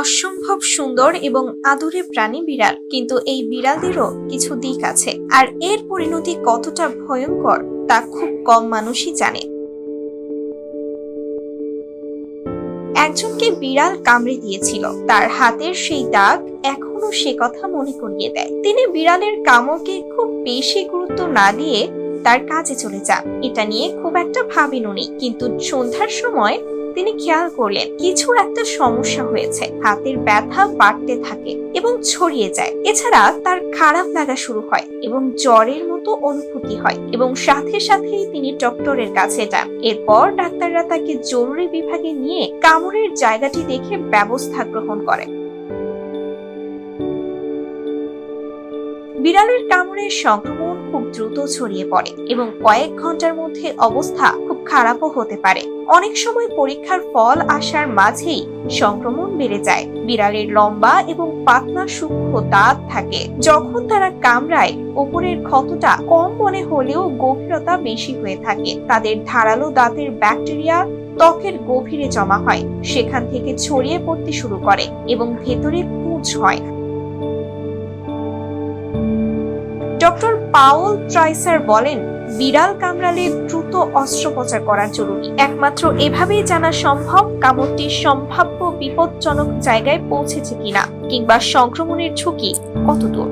অসম্ভব সুন্দর এবং আদুরে প্রাণী বিড়াল, কিন্তু এই বিড়ালদেরও কিছু দিক আছে, আর এর পরিণতি কতটা ভয়ঙ্কর তা খুব কম মানুষই জানে। একজনকে বিড়াল কামড়ে দিয়েছিল, তার হাতের সেই দাগ এখনও সে কথা মনে করিয়ে দেয়। তিনি বিড়ালের কামড়কে খুব বেশি গুরুত্ব না দিয়ে তার কাজে চলে যান। এটা নিয়ে খুব একটা ভাবেন উনি কিন্তু সন্ধ্যার সময় তিনি খেয়াল করলেন কিছু একটা সমস্যা হয়েছে। হাতের ব্যথা বাড়তে থাকে এবং ছড়িয়ে যায়। এছাড়া তার খারাপ লাগা শুরু হয় এবং জ্বরের মতো অনুভূতি হয় এবং সাথে সাথেই তিনি ডক্টরের কাছে যান। এরপর ডাক্তাররা তাকে জরুরি বিভাগে নিয়ে কামড়ের জায়গাটি দেখে ব্যবস্থা গ্রহণ করে। বিড়ালের কামড়ের সংক্রমণ খুব দ্রুত ছড়িয়ে পড়ে এবং কয়েক ঘণ্টার মধ্যে অবস্থা খুব খারাপও হতে পারে। অনেক সময় পরীক্ষার ফল আসার মাঝেই সংক্রমণ বেড়ে যায়। বিড়ালের লম্বা এবং পাতলা সূক্ষ্ম দাঁত থাকে। যখন তারা কামড়ায় উপরের ক্ষতটা কম মনে হলেও গভীরতা বেশি হয়ে থাকে। তাদের ধারালো দাঁতের ব্যাকটেরিয়া ত্বকের গভীরে জমা হয়, সেখান থেকে ছড়িয়ে পড়তে শুরু করে এবং ভেতরে পুঁজ হয়। ডক্টর পাওল ট্রাইসার বলেন বিড়াল কামড়ালে দ্রুত অস্ত্রোপচার করা জরুরি। একমাত্র এভাবেই জানা সম্ভব কামড়টি সম্ভাব্য বিপজ্জনক জায়গায় পৌঁছেছে কিনা কিংবা সংক্রমণের ঝুঁকি কতদূর?